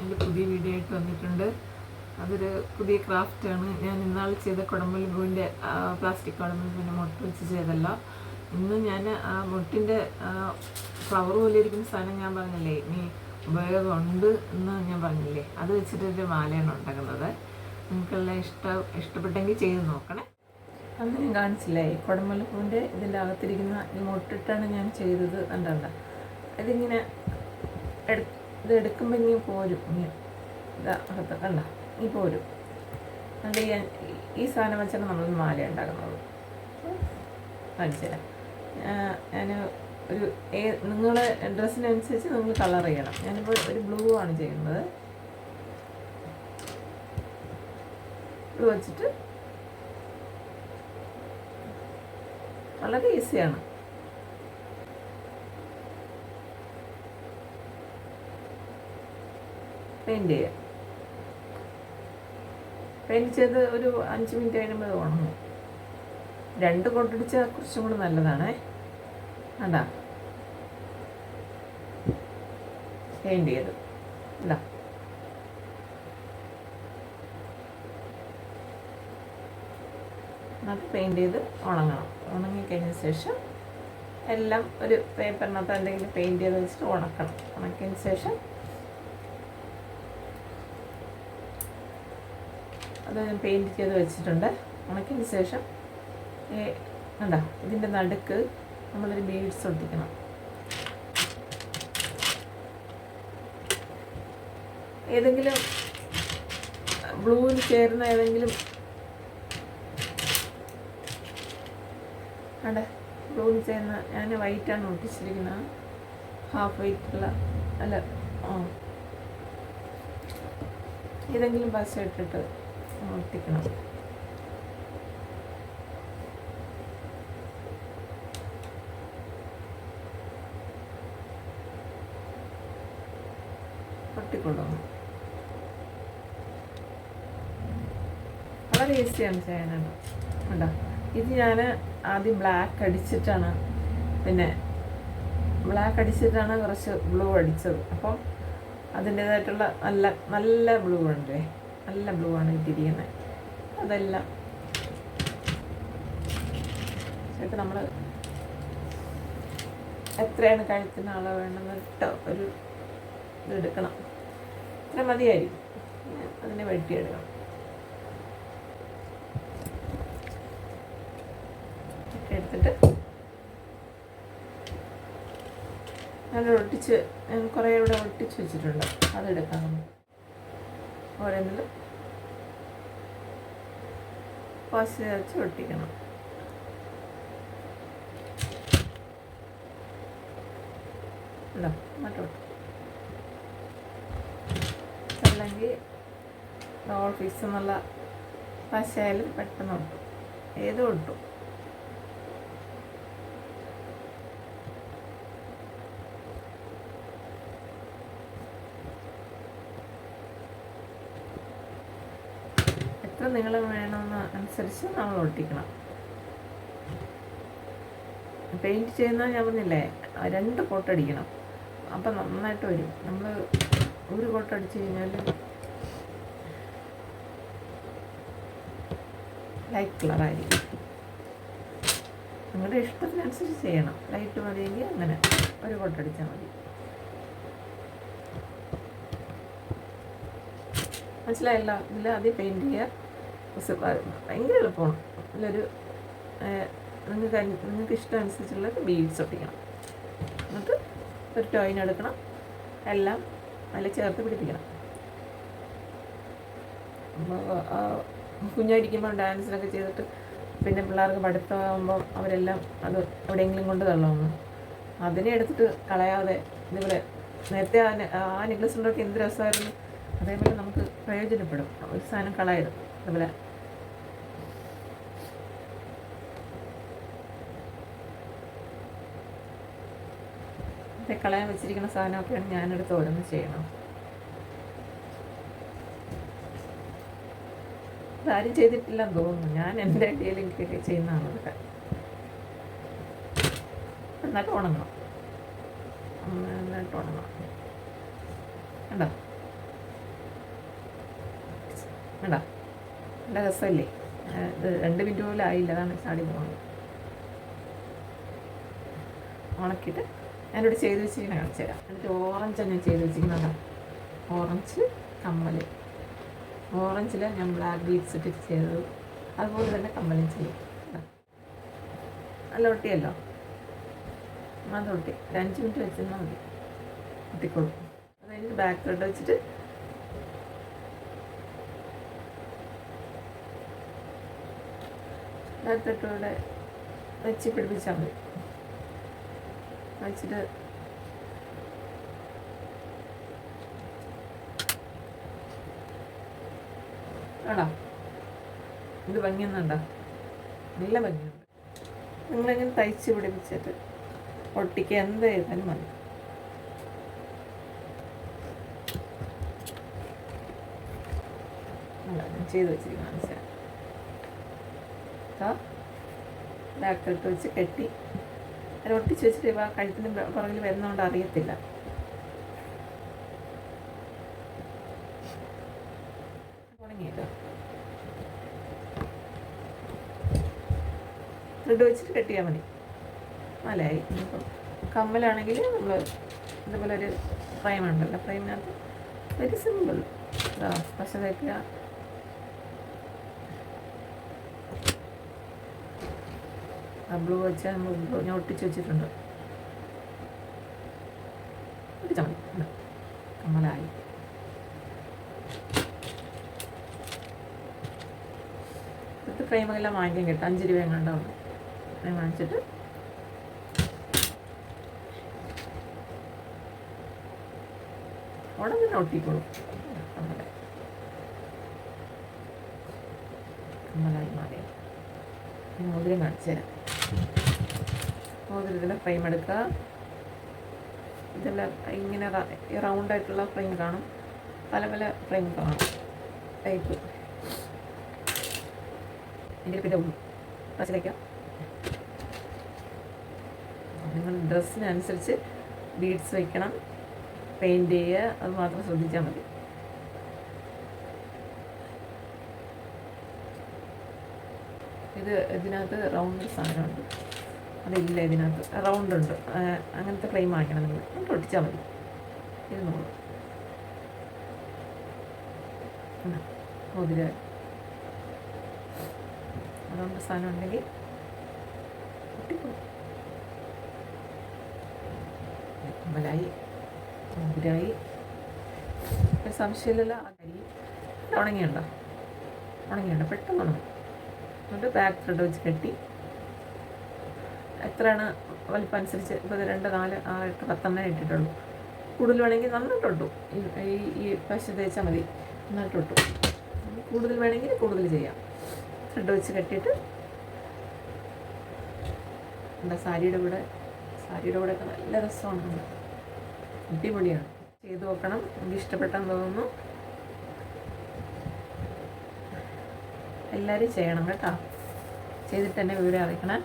എന്റെ പുതിയ വീഡിയോ ആയിട്ട് വന്നിട്ടുണ്ട്. അതൊരു പുതിയ ക്രാഫ്റ്റാണ് ഞാൻ ഇന്നാൾ ചെയ്ത കുടമ്പൽ പൂവിന്റെ പ്ലാസ്റ്റിക് കുടമ്പൽ പൂവിന്റെ മുട്ട വെച്ച് ചെയ്തല്ല ഇന്ന് ഞാൻ ആ മുട്ടിന്റെ ഫ്ലവർ പോലെ ഇരിക്കുന്ന സാധനം ഞാൻ പറഞ്ഞില്ലേ ഇനി ഉപയോഗമുണ്ട് എന്ന് ഞാൻ പറഞ്ഞില്ലേ? അത് വെച്ചിട്ടൊരു മാലയാണ് ഉണ്ടാക്കുന്നത്. നിങ്ങൾക്കെല്ലാം ഇഷ്ടം ഇഷ്ടപ്പെട്ടെങ്കിൽ ചെയ്ത് നോക്കണേ. അങ്ങനെ കാണിച്ചില്ലേ കുടമ്പലപ്പൂവിന്റെ ഇതിന്റെ അകത്തിരിക്കുന്ന ഈ മുട്ടിട്ടാണ് ഞാൻ ചെയ്തത്. കണ്ടണ്ട ഇതിങ്ങനെ എടു ഇത് എടുക്കുമ്പോൾ ഇനി പോരും. ഇതാ കണ്ട ഈ പോരും. അത് ഈ സാധനം വെച്ചാണ് നമ്മൾ മാല ഉണ്ടാക്കുന്നത്. കാണിച്ചു ഞാൻ ഒരു ഏ നിങ്ങളെ ഡ്രസ്സിനനുസരിച്ച് നിങ്ങൾ കളർ ചെയ്യണം. ഞാനിപ്പോൾ ഒരു ബ്ലൂ ആണ് ചെയ്യുന്നത്. ബ്ലൂ വെച്ചിട്ട് വളരെ ഈസിയാണ്. പെയിന്റ് ചെയ്യുക പെയിന്റ് ചെയ്ത് ഒരു അഞ്ച് മിനിറ്റ് കഴിയുമ്പോൾ ഉണങ്ങും. രണ്ട് കൊണ്ടടിച്ചാൽ കുറച്ചും കൂടി നല്ലതാണേ. അതാ പെയിന്റ് ചെയ്ത്. ഇതാ അത് പെയിന്റ് ചെയ്ത് ഉണങ്ങണം. ഉണങ്ങിക്കഴിഞ്ഞ ശേഷം എല്ലാം ഒരു പേപ്പറിനകത്ത് എന്തെങ്കിലും പെയിന്റ് ചെയ്ത് വെച്ചിട്ട് ഉണക്കണം. ഉണക്കിയതിന് ശേഷം അത് ഞാൻ പെയിന്റ് ചെയ്ത് വെച്ചിട്ടുണ്ട്. ഉണക്കിയതിന് ശേഷം എന്താ ഇതിന്റെ നടുക്ക് നമ്മളൊരു ബീഡ്സ് ഒട്ടിക്കണം. ഏതെങ്കിലും ബ്ലൂവിൽ ചേരുന്ന ഏതെങ്കിലും അവിടെ ബ്ലൂവിൽ ചേരുന്ന ഞാൻ വൈറ്റാണ് ഒട്ടിച്ചിരിക്കുന്നത്. ഹാഫ് വൈറ്റുള്ള അല്ല ഏതെങ്കിലും ബസ് ഇട്ടിട്ട് ഒട്ടിക്കൊണ്ടുപോകണം വളരെ ഈസിയാണ് ചെയ്യാനാണ് ഉണ്ടോ ഇത് ഞാൻ ആദ്യം ബ്ലാക്ക് അടിച്ചിട്ടാണ് പിന്നെ ബ്ലാക്ക് അടിച്ചിട്ടാണ് കുറച്ച് ബ്ലൂ അടിച്ചത്. അപ്പോൾ അതിന്റേതായിട്ടുള്ള നല്ല നല്ല ബ്ലൂ ഉണ്ട്. നല്ല ബ്ലൂ ആണ് ഇട്ടിരിക്കുന്നത് അതെല്ലാം. ചിലപ്പോൾ നമ്മൾ എത്രയാണ് കഴുത്തിന് അളവ് വേണമെന്നിട്ട് ഒരു ഇതെടുക്കണം ഇത്ര മതിയായിരിക്കും. അതിനെ വെട്ടിയെടുക്കണം ഒക്കെ എടുത്തിട്ട് ഞാൻ ഒട്ടിച്ച് കുറേ ഇവിടെ ഒട്ടിച്ച് വെച്ചിട്ടുണ്ട്. അതെടുക്കാം നമുക്ക്. ഓരോന്നിലും പശ വെച്ച് ഒട്ടിക്കണം. ഉണ്ടോ മറ്റോട്ട് അല്ലെങ്കിൽ ഡോൾ ഫിക്സ് എന്നുള്ള പശയായാലും പെട്ടെന്ന് ഒട്ടും. ഏതും ഒട്ടും. എത്ര നീളം വേണമെന്ന് അനുസരിച്ച് നമ്മൾ ഒട്ടിക്കണം. പെയിന്റ് ചെയ്യുന്ന ഞാൻ പറഞ്ഞില്ലേ രണ്ട് കോട്ട് അടിക്കണം. അപ്പം നന്നായിട്ട് വരും. നമ്മൾ ഒരു കോട്ട് അടിച്ച് കഴിഞ്ഞാൽ ലൈറ്റ് കളറായിരിക്കും. നിങ്ങളുടെ ഇഷ്ടത്തിനനുസരിച്ച് ചെയ്യണം. ലൈറ്റ് മതിയെങ്കിൽ അങ്ങനെ ഒരു കോട്ട് അടിച്ചാൽ മതി. മനസ്സിലായല്ലോ? ഇതിൽ ആദ്യം പെയിന്റ് ചെയ്യുക. ഭയങ്കര എളുപ്പമാണ്. നല്ലൊരു നിങ്ങൾക്ക് നിങ്ങൾക്ക് ഇഷ്ടം അനുസരിച്ചുള്ള ബീഡ്സ് ഒട്ടിക്കണം. എന്നിട്ട് ഒരു ടോയിൻ എടുക്കണം. എല്ലാം നല്ല ചേർത്ത് പിടിപ്പിക്കണം. കുഞ്ഞായിരിക്കുമ്പോൾ ഡാൻസിനൊക്കെ ചെയ്തിട്ട് പിന്നെ പിള്ളേർക്ക് പഠിത്തമാകുമ്പോൾ അവരെല്ലാം അത് എവിടെയെങ്കിലും കൊണ്ട് തള്ളാമെന്ന് അതിനെ എടുത്തിട്ട് കളയാതെ ഇതുപോലെ നേരത്തെ ആ ആ നെക്ലസ് ഉണ്ടൊക്കെ എന്ത് രസമായിരുന്നു? അതേപോലെ നമുക്ക് പ്രയോജനപ്പെടും. ഒരു സാധനം കളയരുത്. അതുപോലെ കളയാൻ വെച്ചിരിക്കുന്ന സാധനമൊക്കെയാണ് ഞാനെടുത്ത് ഓരോന്ന് ചെയ്യണം ഇതാരും ചെയ്തിട്ടില്ലെന്ന് തോന്നുന്നു. ഞാൻ എന്റെ ഐഡിയയിലേക്കൊക്കെ ചെയ്യുന്നതാണ് ഇതൊക്കെ എന്നിട്ട് ഉണങ്ങണം. എന്നിട്ട് ഉണങ്ങണം. കണ്ടോ? കണ്ടോ? നല്ല രസമല്ലേ? ഇത് രണ്ട് മിനിറ്റ് പോലും ആയില്ല അതാണ് ചാടി പോകുന്നത് ഉണക്കിയിട്ട് ഞാനിവിടെ ചെയ്ത് വെച്ചിരിക്കുന്ന കാണിച്ചു തരാം. എന്നിട്ട് ഓറഞ്ച് ഞാൻ ചെയ്ത് വെച്ചിരിക്കുന്നത് ഓറഞ്ച് കമ്മൽ ഓറഞ്ചിൽ ഞാൻ ബ്ലാക്ക് ബീഡ്സ് ഇട്ടിട്ട് ചെയ്തത്. അതുപോലെ തന്നെ കമ്മലും ചെയ്യും. നല്ല ഒട്ടിയല്ലോ അത് ഒട്ടി ഒരു അഞ്ച് മിനിറ്റ് വെച്ചിരുന്നാൽ മതി. ഒട്ടിക്കോളും അത് കഴിഞ്ഞിട്ട് ബാക്ക് ത്രെഡ് വെച്ചിട്ട് ബാക്ക് ത്രെഡ് വെച്ച് പിടിപ്പിച്ചാൽ മതി. വെച്ചിട്ട് ആടാ ഇത് ഭംഗിയൊന്നുണ്ടോ? നല്ല ഭംഗിയുണ്ട്. നിങ്ങളിങ്ങനെ തയ്ച്ച് പിടിപ്പിച്ചിട്ട് ഒട്ടിക്ക് എന്ത് ചെയ്താലും മതി. ചെയ്ത് വെച്ചിരിക്കുന്ന മനസ്സിലായി. ബാക്കിട്ട് വെച്ച് കെട്ടി. അത് ഒട്ടിച്ച് വെച്ചിട്ട് ഇവ കഴുത്തിന് പുറകിൽ വരുന്നതുകൊണ്ട് അറിയത്തില്ല. ത്രെഡ് വെച്ചിട്ട് കെട്ടിയാൽ മതി. മലയായി. കമ്മലാണെങ്കിൽ നമ്മൾ ഇതുപോലെ ഒരു ഫ്രെയിം ഉണ്ടല്ലോ ഫ്രെയിമിനകത്ത് വെരി സിമ്പിൾ പശ തേക്കുക. ബ്ലൂ വെച്ച് ഞാൻ ഒട്ടിച്ച് വെച്ചിട്ടുണ്ട്. ഒട്ടിച്ചാൽ മതി. ഇതാ. കമ്മലായി. ഇപ്പോഴത്തെ ഫ്രെയിമെല്ലാം വാങ്ങിക്കാൻ കിട്ടും. അഞ്ച് രൂപ എങ്ങാണ്ടാവും ഫ്രെയിം വാങ്ങിച്ചിട്ട് ഉടനെ തന്നെ ഒട്ടിക്കോളും. കമ്മല കമ്മലായി മാറിയ മോതിരം കാണിച്ചു തരാം മോതിരത്തിന്റെ ഫ്രെയിം എടുക്കുക. ഇതെല്ലാം ഇങ്ങനെ റൗണ്ടായിട്ടുള്ള ഫ്രെയിം കാണും. പല പല ഫ്രെയിം കാണും. ടൈപ്പ് എന്റെ പിന്നെ പച്ചിലേക്കാം നിങ്ങൾ ഡ്രസ്സിനനുസരിച്ച് ബീഡ്സ് വയ്ക്കണം പെയിന്റ് ചെയ്യുക. അത് മാത്രം ശ്രദ്ധിച്ചാൽ മതി. ഇത് ഇതിനകത്ത് റൗണ്ട് സാധനമുണ്ട്. അതില്ല ഇതിനകത്ത്. റൗണ്ട് ഉണ്ട്. അങ്ങനത്തെ ഫ്രെയിം വാങ്ങിക്കണം നിങ്ങൾ. എന്നിട്ട് ഒട്ടിച്ചാൽ മതി. ഇരുന്നോളൂ നോക്കും. മോതിര റൗണ്ട് സാധനം ഉണ്ടെങ്കിൽ ഒട്ടിക്കോളും മുതിരായി സംശയമില്ലല്ലോ. ആ ഉണങ്ങിയുണ്ടോ ഉണങ്ങിയുണ്ടോ പെട്ടെന്ന് ഉണങ്ങും. എന്നിട്ട് ബാക്ക് ഫ്രണ്ട് വെച്ച് കെട്ടി. എത്രയാണ്? വലിപ്പം അനുസരിച്ച് ഇപ്പോൾ രണ്ട് നാല് ആറ് എട്ട് പത്തെണ്ണം ഇട്ടിട്ടുള്ളൂ. കൂടുതൽ വേണമെങ്കിൽ നന്നായിട്ടൊട്ടു. ഈ ഈ- പശു തേച്ചാൽ മതി. നന്നായിട്ടൊട്ടു. കൂടുതൽ വേണമെങ്കിൽ കൂടുതൽ ചെയ്യാം. ത്രെഡ് വെച്ച് കെട്ടിയിട്ട്. എന്താ സാരിയുടെ കൂടെ? സാരിയുടെ കൂടെ നല്ല രസമാണ്. അടിപൊളിയാണ്. ചെയ്ത് നോക്കണം. എനിക്ക് ഇഷ്ടപ്പെട്ടെന്ന് തോന്നുന്നു. എല്ലാവരും ചെയ്യണം കേട്ടോ. ചെയ്തിട്ട് തന്നെ വിവരം അറിയിക്കണേ.